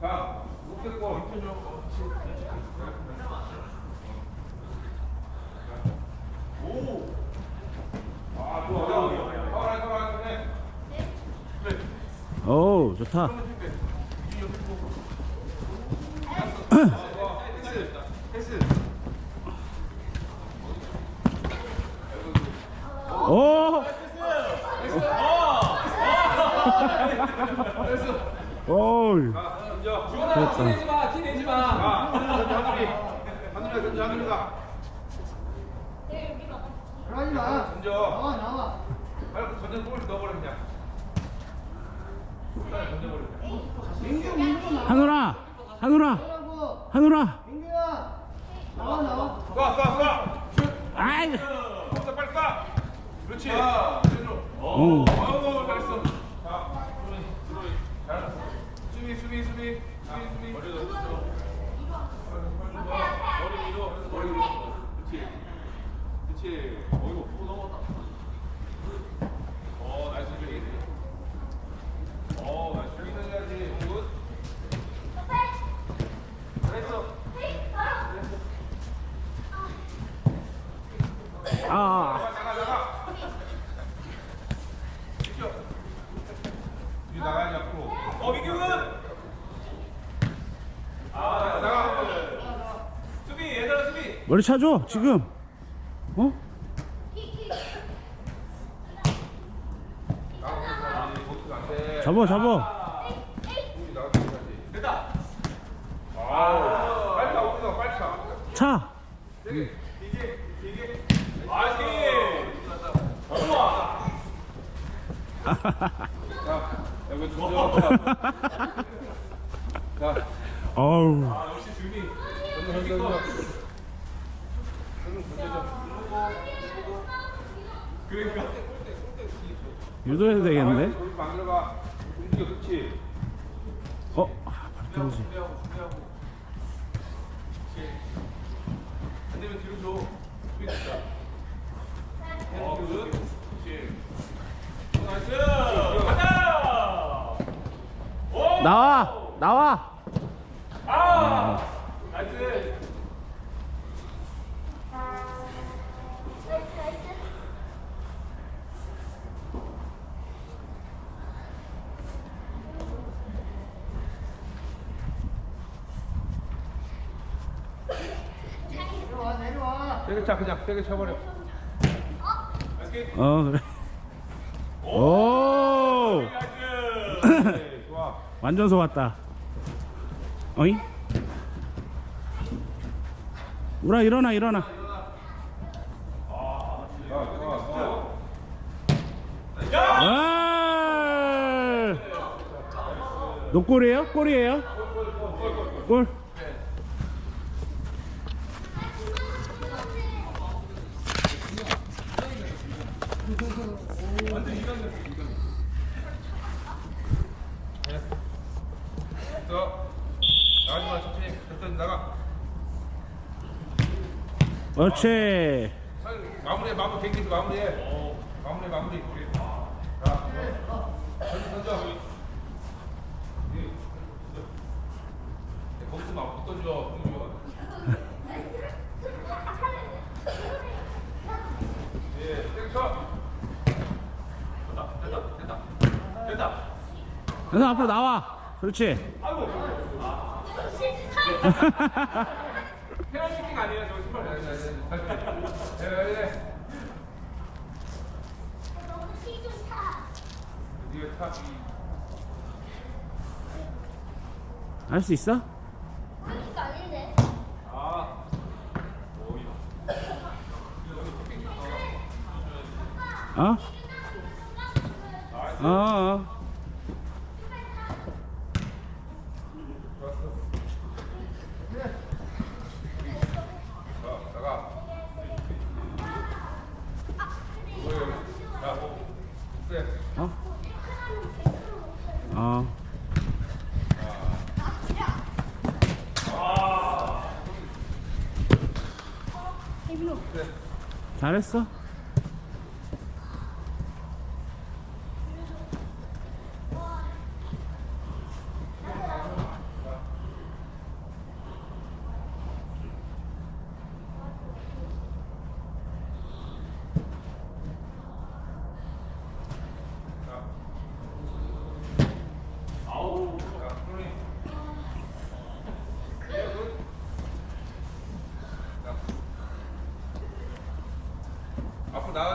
자. 오. 아, 좋아. 가만히, 가만히, 가만히. 오 좋다 오 오우 자, 좋았다 내지 마, 티 내지 마. 아, 하늘이, 하늘이, 던져, 하늘이가. 내 여기로 와. 그러지 마. 던져. 나와 나와. 빨리 던져 골 넣어버려 그냥. 빨리 던져버려. 그냥. 민규 민규 나 하늘아 나라고. 하늘아 민규야. 나와 나와. 쏴, 쏴, 쏴. 슛. 아이 쏴, 빨리 쏴. 그렇지. 자, 내줘. 오. 아우, 잘했어. 자, 수비, 수비. 잘했어. 수비, 수비, 수비. 수비, 수비. 머리 더 들어. 머리 위로, 머리 위로. 그렇지. 그렇지. 어이구, 또 넘어갔다. 어, 나이스 수비. 어, 나이스 수비 해야지. 굿. 잘했어. 아 나가, 나가, 나가. 비켜. 뒤 나가야지 앞으로. 어, 민규군. 아, 나가. 수비, 얘들아 수비. 머리 차줘 지금 어? 잡아 잡아. 됐다. 아우, 빨리 차, 오늘 빨리 차. 차 되게. 아. 좋아. 자, 여기 준비하고. 자. 어우 아 역시 준비. 던져 던져 던져. 그러니까. 유도해도 되겠는데? 어? 아. 간다. 오. 나와 나와 아. 나이스. 내려와 차 그냥 세게 쳐버려. 어 그래 오 나이스. 좋아. 완전 속았다 어잉? 우라 일어나 일어나. 아! 노골이에요? 골이에요? 골? 저 나가지 마 천천히 일단 나가 빨리 마무리해 마무리 경기 마무리해. 마무리 마무리. 자 던져 던져 예, 던져. 네, 거기서 막못 던져 공주가 예 쳐. 됐다 됐다 됐다. 됐다. 앞으로 나와. 그렇지. 아이고 페널티킥 아니에요 저 신발 네, 네, 네. 뒤에 탑이 할 수 있어? 아 오이다 어? 어, 어? 어. 잘했어.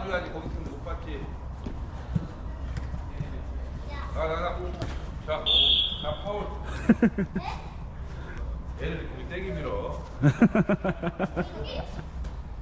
나가줘야지 거기 있으면 못 봤지. 나가. 자, 자 파울. 얘를 우리 땡기 밀어.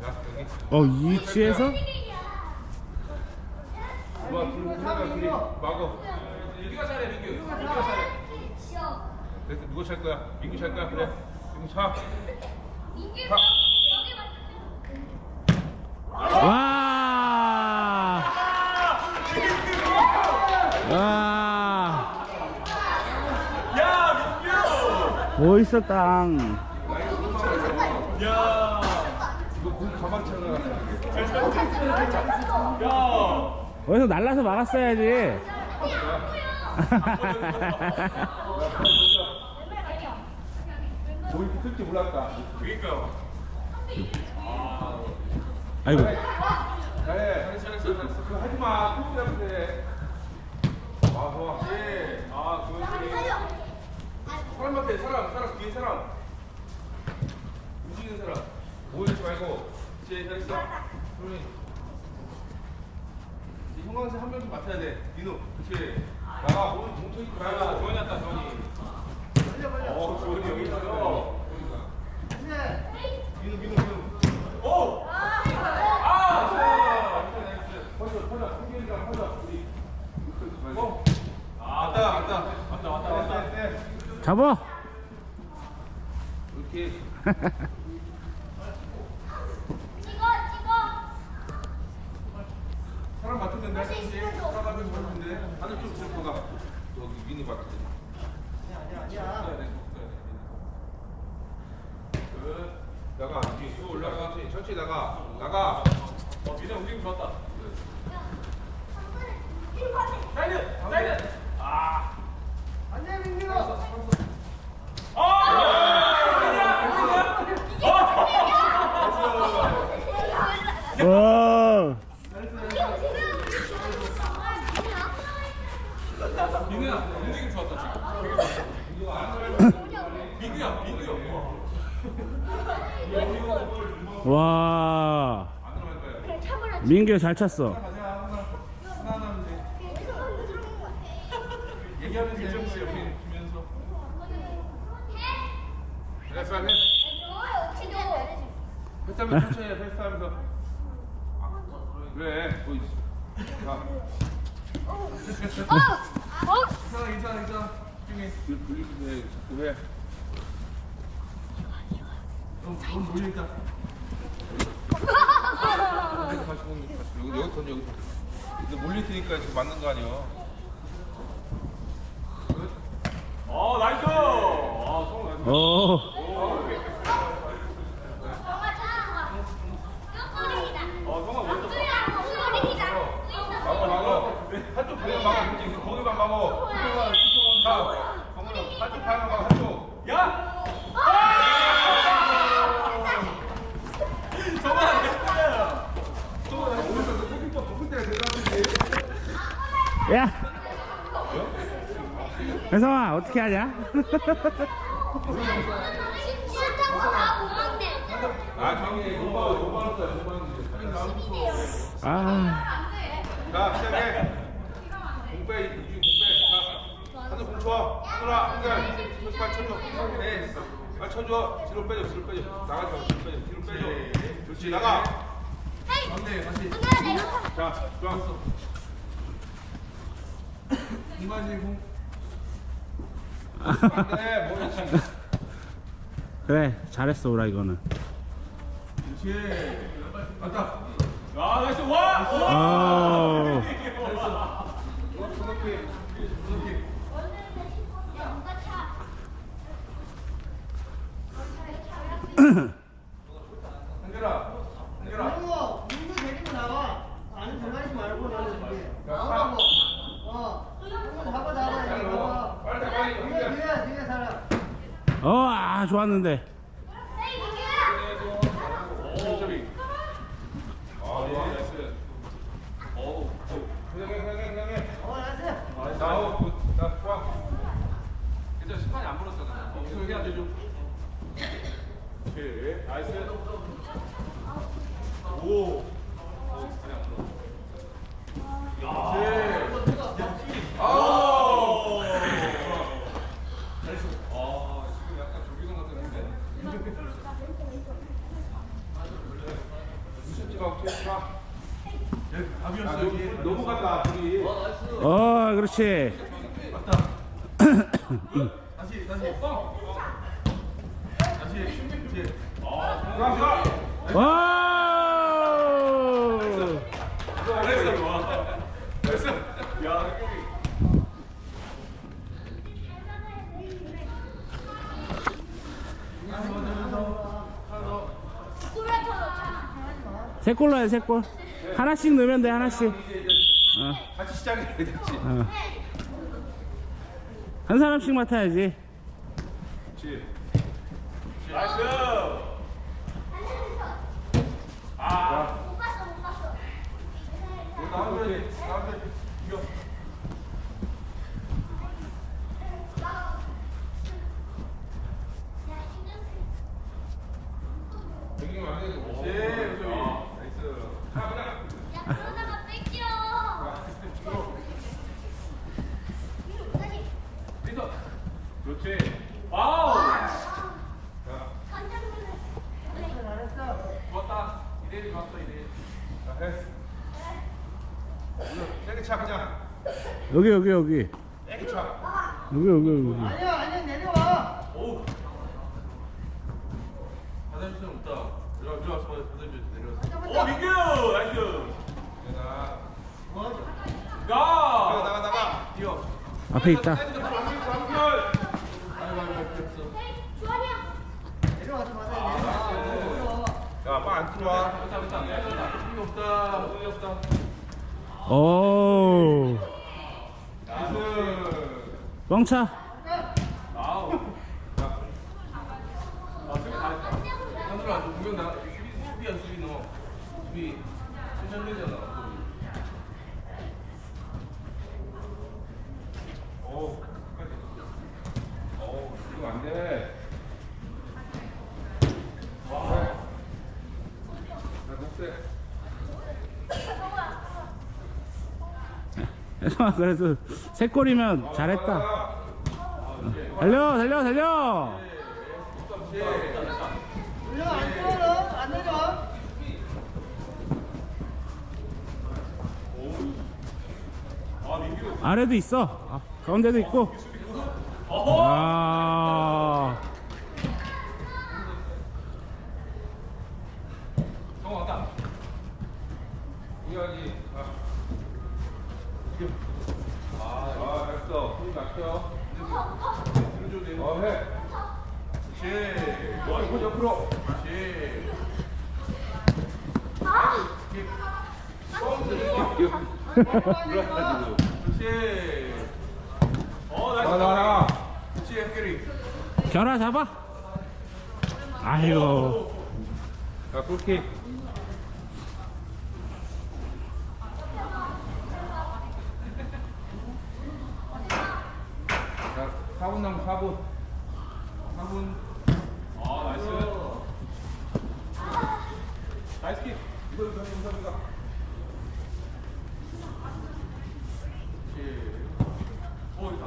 자 여기. 어, 이 위치에서? 누가 불 누가 그리 막어. 여기가 잘해 민규. 여기가 잘해. 그래서 누가 찰 거야? 민규 찰 거야? 그래. 민규 차. 와! 와! 야, 민규! 멋있어, 땅. 이거 공 가방 차가. 어디서 날라서 막았어야지. 뭐 이렇게 클지 몰랐다. 그러니까. 아이고. 잘해. 잘했어. 그거 하지 마. 클지라면 돼. 아 좋아. 예. 아. 사람한테 사람 사람 뒤에 사람. 움직이는 사람. 모이지 말고. 제 잘했어. 소리. 이 형광색 한 명씩 맡아야 돼. 민우. 그렇지. 나가. 오늘 뭉쳐 있고 나가. 조연이 왔다. 조연이. 어, 조연이 여기 있어. 네. 민우 민우 민우. 오. 아. 퍼져 퍼져. 한결이랑 퍼져. 우리. 어. 아, 왔다 왔다 왔다 왔다 왔다. 잡아. 이렇게. 사람 맡으면 된다. 이제 사람 맡으면 되는데 하늘 좀 들고 가. 여기 민우 맡아. 아니야 아니야. 끝. 나가. 뒤에 또 올라가. 천천히, 나가. 나가. 어, 민우 움직임 좋았다. 사이드! 사이드! 아. 안녕 민규. 와. 민규 잘 찼어. 가자, 하나. 하나 하면 돼. 얘기하면 돼. 옆에 주면서. 됐어, 안 해. 패스하면 천천히 해, 패스하면서. 아, 그래, 뭐 있어. 자. 괜찮아, 괜찮아, 괜찮아. 집중해. 돌리면 돼. 자꾸 해. 넌, 넌 몰려있다. 여기 다시 공, 다시 여기, 여기 던져, 여기. 근데 몰릴 테니까 지금 맞는 거 아니야. 어 나이스. 아 성우 나이스. 오. 어 성우 멋있어. 막어, 막어. 한쪽 방향 막어. 그렇지. 거기만 막어. 자, 정훈아, 한쪽 방향 막어, 한쪽. 야. 골키퍼 대단한데. 야. 혜성아, 어떻게 하냐? 아, 정이 5만 원, 5만 원짜리, 5만 원짜리. 할인 나오고. 아. 자, 시작해. 공빼, 유진 공빼. 자, 하늘 공 쳐. 하늘아, 빨리 쳐줘. 네. 빨리 쳐줘. 뒤로 빼줘, 뒤로 빼줘. 나가지 마, 뒤로 빼줘. 뒤로 빼줘. 그렇지, 나가. 안돼, 다시. 자, 좋았어. 이만지 공. 안돼, 머리 치. 그래, 잘했어, 오라 이거는. 그렇지. 갔다. 아 나이스 와. 아. 손높이, 은결아, 은결아. 형우, 민규 데리고 나와. 아는 장난치지 말고 나는 이게. 나오라고. 어. 한번 잡아 잡아 여기 잡아. 빨리 빨리. 뒤에 뒤에 뒤에 사람. 어, 아, 좋았는데. 나이스. 너무 넘어갔다, 둘이. 어, 그렇지. 다시 다시. 뻥. 다시. 다시. 아 가, 가. 와! 잘했어. 좋아. 됐어. 야 여기. 세 골로 해, 세 골. 하나씩 넣으면 돼, 하나씩. 어, 같이 시작해, 같이. 어. 한 사람씩 맡아야지. 그렇지. 나이스. 갔어. 나오면 나오면 이겨. 여기 안 돼. 그렇지. 그렇지. 나이스. 자, 그냥. 야, 그러다가 뺏겨. 다시. 리더. 그렇지. 와우. 자, 깜짝 놀랐어. 잘했어. 좋았다. 이대 좋았어 이대. 자, 해. 오늘 세게 차 그냥. 여기, 여기, 여기. 여기, 여기, 여기. 아니야, 아니야, 내려와. 오. 받아줄 수는 없다. 들어 들어와서 받아줘 내려와서. 오 민규 나이스. 내가. 야. 나가, 나가, 나가. 뛰어. 앞에 있다. 사이드 좀 한결, 한결. 아이고 아이고 없어. 에이, 주환이야. 내려와서 아, 받아야 돼. 내려와. 야, 빨리 안 들어와. 없다. 힘이 없다. 오, 나이스. 뻥차. 아 그래도 세 골이면 잘했다. 달려, 달려, 달려. 내려와, 안 내려와. 안 민규. 아래도 있어. 아, 가운데도 있고. 아, 정우 왔다. 이거지. 아. 아, 됐어. 힘 막혀. 들어줘도 돼. 어, 해. 그렇지. 와, 이거 옆으로. 그렇지. 그렇지. 어 나이스. 그렇지 햇결이. 결화 잡아. 아이고. 자, 골킥. 자, 4분 남은 4분. 4분. 아 나이스. 나이스 킥. 이거 이거 인사입니다. 그렇지. 오 있다.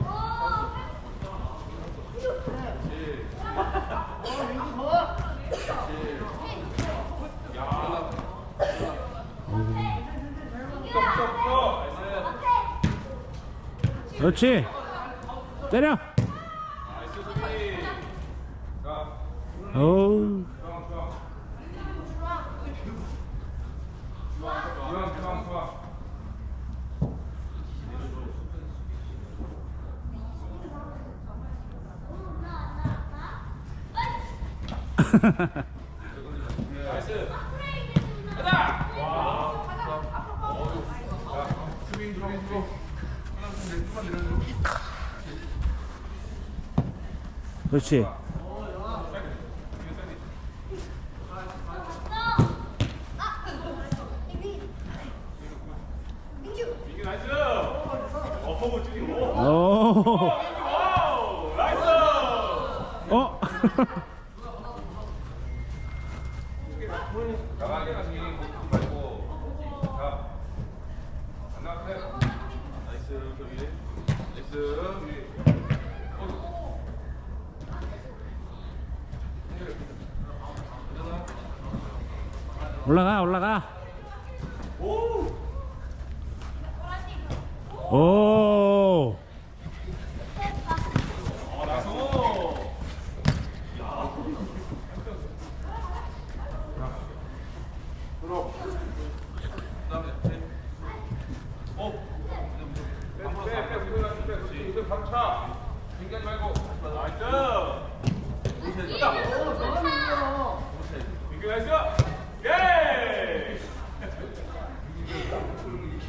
그렇지. 어, 민규 좋아. 야. 쏙쏙쏙. 그렇지. 때려. 어우. 그렇지. 오. 올라가 올라가. 오.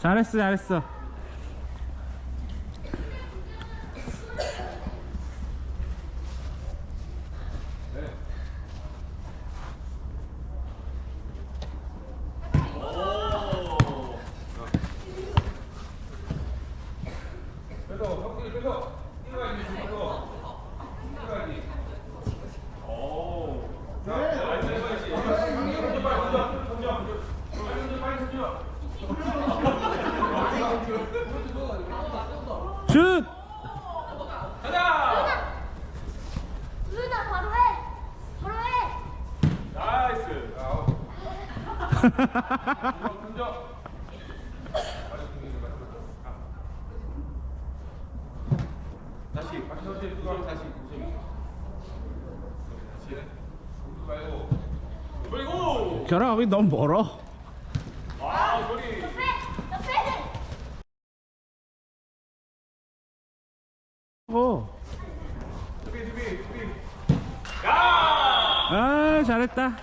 잘했어 잘했어. 다시 박서실 누가 다시 말고 그리고 결혼 하기 너무 멀어. 아 소리 어. 수비 수비 수비 야! 아 잘했다.